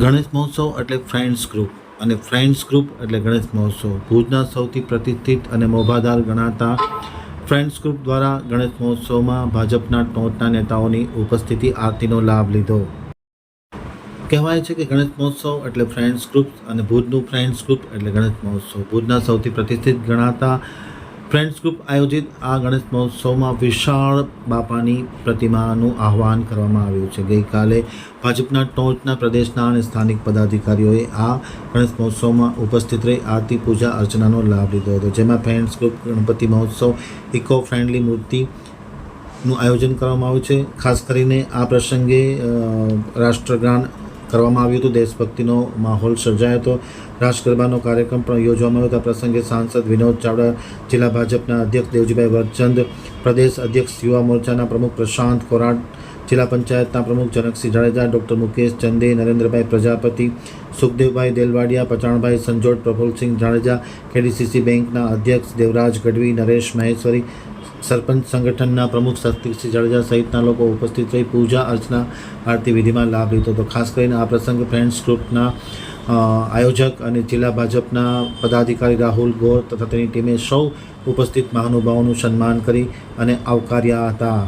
ગણેશ મહોત્સવ એટલે friends group. અને ફ્રેન્ડ્સ ગ્રુપ એટલે ગણેશ મહોત્સવ. ભુજના સૌથી પ્રતિષ્ઠિત અને મોભાદાર ગણાતા ફ્રેન્ડ્સ ગ્રુપ દ્વારા ગણેશ મહોત્સવમાં ભાજપના ટોચના નેતાઓની ઉપસ્થિતિ, આરતીનો લાભ લીધો. કહેવાય છે કે ગણેશ મહોત્સવ એટલે ફ્રેન્ડ્સ ગ્રુપ અને ભુજનું ફ્રેન્ડ્સ ગ્રુપ એટલે ગણેશ મહોત્સવ. ભુજના સૌથી પ્રતિષ્ઠિત ગણાતા ફ્રેન્ડ્સ ગ્રુપ આયોજિત આ ગણેશ મહોત્સવમાં વિશાળ બાપાની પ્રતિમાનું આહ્વાન કરવામાં આવ્યું છે. ગઈકાલે ભાજપના ટોચના પ્રદેશના અને સ્થાનિક પદાધિકારીઓએ આ ગણેશ મહોત્સવમાં ઉપસ્થિત રહી આરતી પૂજા અર્ચનાનો લાભ લીધો હતો. જેમાં ફ્રેન્ડ્સ ગ્રુપ ગણપતિ મહોત્સવ, ઇકો ફ્રેન્ડલી મૂર્તિ નું આયોજન કરવામાં આવ્યું છે. ખાસ કરીને આ પ્રસંગે રાષ્ટ્રગાન કરવામાં આવ્યું હતું. દેશભક્તિનો માહોલ સર્જાયો હતો. રાસ ગરબાનો કાર્યક્રમ પણ યોજવામાં આવ્યો હતો. આ પ્રસંગે સાંસદ વિનોદ ચાવડા, જિલ્લા ભાજપના અધ્યક્ષ દેવજીભાઈ વરચંદ, પ્રદેશ અધ્યક્ષ યુવા મોરચાના પ્રમુખ પ્રશાંત કોરાટ જિલ્લા પંચાયતના પ્રમુખ જનકસિંહ જાડેજા, ડૉક્ટર મુકેશ ચંદે, નરેન્દ્રભાઈ પ્રજાપતિ, સુખદેવભાઈ દેલવાડિયા, પચાણભાઈ સંજોટ પ્રફુલસિંહ જાડેજા, કેડીસીસી બેંકના અધ્યક્ષ દેવરાજ ગઢવી, નરેશ મહેશ્વરી સરપંચ સંગઠનના પ્રમુખ શક્તિસિંહ જાડેજા સહિતના લોકો ઉપસ્થિત રહી પૂજા અર્ચના આરતી વિધિમાં લાભ લીધો હતો. ખાસ કરીને આ પ્રસંગે ફ્રેન્ડ્સ ગ્રુપના આયોજક અને જિલ્લા ભાજપના પદાધિકારી રાહુલ ગોર તથા તેની ટીમે સૌ ઉપસ્થિત મહાનુભાવોનું સન્માન કરી અને આવકાર્યા હતા.